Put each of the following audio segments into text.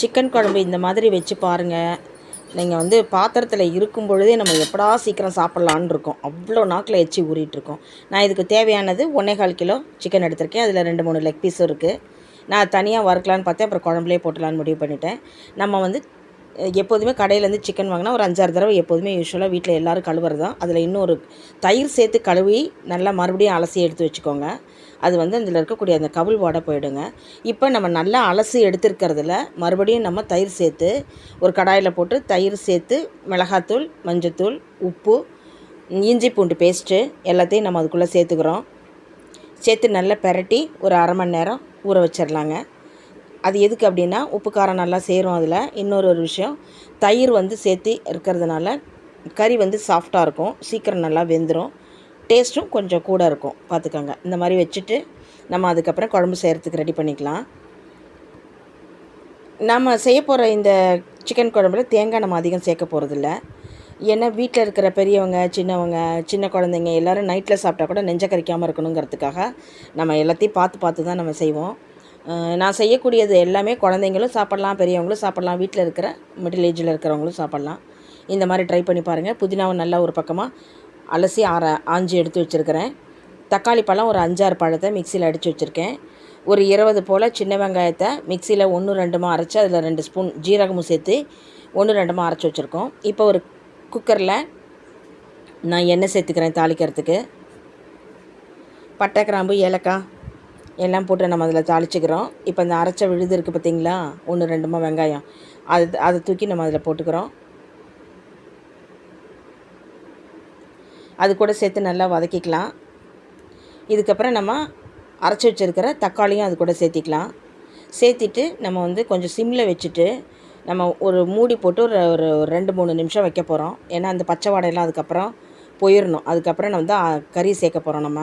Chicken குழம்பு இந்த மாதிரி வச்சு பாருங்கள் நீங்கள் வந்து பாத்திரத்தில் இருக்கும் பொழுதே நம்ம எப்படா சீக்கிரம் சாப்பிட்லான்னு இருக்கோம். அவ்வளோ நாக்கில் எச்சி ஊறிட்டுருக்கோம் நான் இதுக்கு தேவையானது ஒன்றே கால் கிலோ சிக்கன் எடுத்திருக்கேன். அதில் ரெண்டு மூணு லெக் பீஸும் இருக்குது நான் தனியாக வறுக்கலான்னு பார்த்தேன். அப்புறம் குழம்புலேயே போட்டலான்னு முடிவு பண்ணிட்டேன். நம்ம வந்து எப்போதுமே கடையிலேருந்து சிக்கன் வாங்கினா ஒரு அஞ்சாறு தடவை எப்போதுமே யூஸ்வலாக வீட்டில் எல்லோரும் கழுவுறது தான் அதில் இன்னொரு தயிர் சேர்த்து கழுவி நல்லா மறுபடியும் அலசி எடுத்து வச்சுக்கோங்க. அது வந்து அதில் இருக்கக்கூடிய அந்த கவுள் வாடை போயிடுங்க. இப்போ நம்ம நல்லா அலசி எடுத்துருக்கிறதுல மறுபடியும் நம்ம தயிர் சேர்த்து ஒரு கடாயில் போட்டு தயிர் சேர்த்து மிளகாத்தூள் மஞ்சத்தூள் உப்பு இஞ்சி பூண்டு பேஸ்ட்டு எல்லாத்தையும் நம்ம அதுக்குள்ளே சேர்த்துக்கிறோம். சேர்த்து நல்லா பெரட்டி ஒரு அரை மணி நேரம் ஊற வச்சிடலாங்க அது எதுக்கு அப்படின்னா உப்பு காரம் நல்லா சேரும் அதில். இன்னொரு ஒரு விஷயம் தயிர் வந்து சேர்த்து இருக்கிறதுனால கறி வந்து சாஃப்டாக இருக்கும். சீக்கிரம் நல்லா வெந்துடும் டேஸ்ட்டும் கொஞ்சம் கூட இருக்கும். பார்த்துக்கோங்க. இந்த மாதிரி வச்சுட்டு நம்ம அதுக்கப்புறம் குழம்பு செய்கிறதுக்கு ரெடி பண்ணிக்கலாம். நம்ம செய்ய போகிற இந்த சிக்கன் குழம்புல தேங்காய் நம்ம அதிகம் சேர்க்க போகிறதில்ல ஏன்னா வீட்டில் இருக்கிற பெரியவங்க சின்னவங்க சின்ன குழந்தைங்க எல்லோரும் நைட்டில் சாப்பிட்டா கூட நெஞ்ச கறிக்காமல் இருக்கணுங்கிறதுக்காக நம்ம எல்லாத்தையும் பார்த்து பார்த்து தான் நம்ம செய்வோம். நான் செய்யக்கூடியது எல்லாமே குழந்தைங்களும் சாப்பிட்லாம் பெரியவங்களும் சாப்பிட்லாம் வீட்டில் இருக்கிற மிடில் ஏஜில் இருக்கிறவங்களும் சாப்பிட்லாம். இந்த மாதிரி ட்ரை பண்ணி பாருங்கள் புதினாவை நல்லா ஒரு பக்கமாக அலசி ஆற ஆஞ்சு எடுத்து வச்சுருக்கிறேன். தக்காளி பழம் ஒரு அஞ்சாறு பழத்தை மிக்சியில் அடித்து வச்சுருக்கேன். ஒரு இருபது போல் சின்ன வெங்காயத்தை மிக்சியில் ஒன்று ரெண்டுமா அரைச்சி அதில் ரெண்டு ஸ்பூன் ஜீரகமும் சேர்த்து ஒன்று ரெண்டுமா அரைச்சி வச்சுருக்கோம். இப்போ ஒரு குக்கரில் நான் எண்ணெய் சேர்த்துக்கிறேன் தாளிக்கிறதுக்கு. பட்டை கிராம்பு ஏலக்காய் எல்லாம் போட்டு நம்ம அதில் தாளிச்சுக்கிறோம். இப்போ இந்த அரைச்ச விழுது இருக்குது பார்த்தீங்களா? ஒன்று ரெண்டுமா வெங்காயம். அது அதை தூக்கி நம்ம அதில் போட்டுக்கிறோம். அது கூட சேர்த்து நல்லா வதக்கிக்கலாம். இதுக்கப்புறம் நம்ம அரைச்சி வச்சுருக்கிற தக்காளியும் அது கூட சேர்த்திக்கலாம். சேர்த்திட்டு நம்ம வந்து கொஞ்சம் சிம்மில் வச்சுட்டு நம்ம ஒரு மூடி போட்டு ஒரு ஒரு ரெண்டு மூணு நிமிஷம் வைக்க போகிறோம் ஏன்னா அந்த பச்சை வாடையெல்லாம் அதுக்கப்புறம் போயிடணும் அதுக்கப்புறம் நம்ம வந்து கறி சேர்க்க போகிறோம் நம்ம.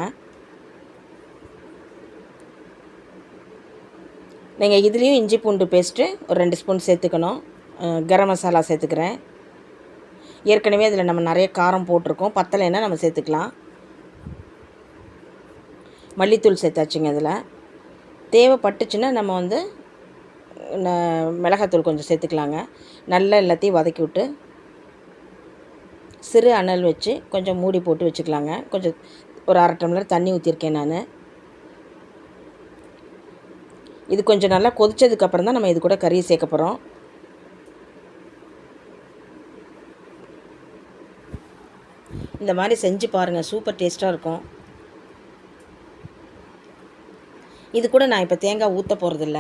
நீங்கள் இதுலேயும் இஞ்சி பூண்டு பேஸ்ட்டு ஒரு ரெண்டு ஸ்பூன் சேர்த்துக்கணும். கரம் மசாலா சேர்த்துக்கிறேன். ஏற்கனவே அதில் நம்ம நிறைய காரம் போட்டிருக்கோம். பத்தலைன்னா நம்ம சேர்த்துக்கலாம். மல்லித்தூள் சேர்த்தாச்சுங்க அதில் தேவைப்பட்டுச்சுன்னா நம்ம வந்து மிளகாத்தூள் கொஞ்சம் சேர்த்துக்கலாங்க. நல்லா எல்லாத்தையும் வதக்கி விட்டு சிறு அனல் வச்சு கொஞ்சம் மூடி போட்டு வச்சுக்கலாங்க. கொஞ்சம் ஒரு அரை டம்ளர் தண்ணி ஊற்றிருக்கேன் நான். இது கொஞ்சம் நல்லா கொதிச்சதுக்கப்புறம் தான் நம்ம இது கூட கறியை சேர்க்க போகிறோம் இந்த மாதிரி செஞ்சு பாருங்கள் சூப்பர் டேஸ்ட்டாக இருக்கும். இது கூட நான் இப்போ தேங்காய் ஊற்ற போகிறதில்ல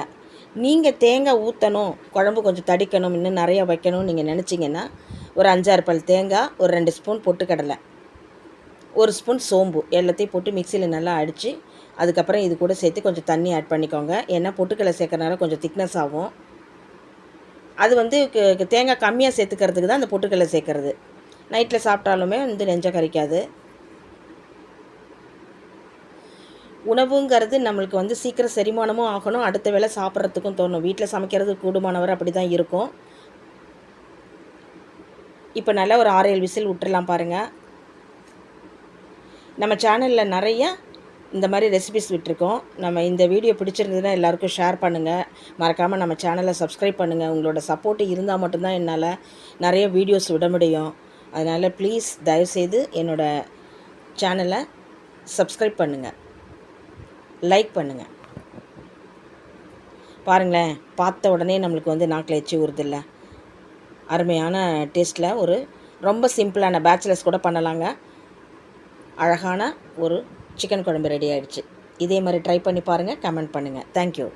நீங்கள் தேங்காய் ஊற்றணும் குழம்பு கொஞ்சம் தடிக்கணும் இன்னும் நிறையா வைக்கணும்னு நீங்கள் நினச்சிங்கன்னா ஒரு அஞ்சாறு பல் தேங்காய் ஒரு ரெண்டு ஸ்பூன் பொட்டுக்கடலை ஒரு ஸ்பூன் சோம்பு எல்லாத்தையும் போட்டு மிக்சியில் நல்லா அடித்து அதுக்கப்புறம் இது கூட சேர்த்து கொஞ்சம் தண்ணி ஆட் பண்ணிக்கோங்க. ஏன்னா பொட்டுக்கடலை சேர்க்கறனால கொஞ்சம் திக்னஸ் ஆகும். அது வந்து க- தேங்காய் கம்மியாக சேர்த்துக்கிறதுக்கு தான் அந்த பொட்டுக்கடலை சேர்க்கறது. நைட்டில் சாப்பிட்டாலுமே வந்து நெஞ்ச கறிக்காது உணவுங்கிறது நம்மளுக்கு வந்து சீக்கிரம் செரிமானமும் ஆகணும். அடுத்த வேளை சாப்பிட்றதுக்கும் தோணும். வீட்டில் சமைக்கிறது கூடுமானவர் அப்படி தான் இருக்கும். இப்போ நல்லா ஒரு ஆறு ஏழு விசில் விட்டுறலாம் பாருங்கள் நம்ம சேனலில் நிறைய இந்த மாதிரி ரெசிபிஸ் விட்டுருக்கோம். நம்ம இந்த வீடியோ பிடிச்சிருந்ததுன்னா எல்லாருக்கும் ஷேர் பண்ணுங்கள் மறக்காமல் நம்ம சேனலை சப்ஸ்கிரைப் பண்ணுங்கள் உங்களோட சப்போர்ட் இருந்தால் மட்டும்தான் என்னால் நிறைய வீடியோஸ் விட முடியும். அதனால் ப்ளீஸ் தயவுசெய்து என்னோட சேனலை சப்ஸ்கிரைப் பண்ணுங்கள் லைக் பண்ணுங்கள் பாருங்களேன் பார்த்த உடனே நம்மளுக்கு வந்து நாக்கில் எச்சி ஊறுதில்ல அருமையான டேஸ்ட்டில் ஒரு ரொம்ப சிம்பிளான பேச்சுலர்ஸ் கூட பண்ணலாங்க. அழகான ஒரு சிக்கன் குழம்பு ரெடி ஆகிடுச்சு இதே மாதிரி ட்ரை பண்ணி பாருங்கள் கமெண்ட் பண்ணுங்கள் தேங்க்யூ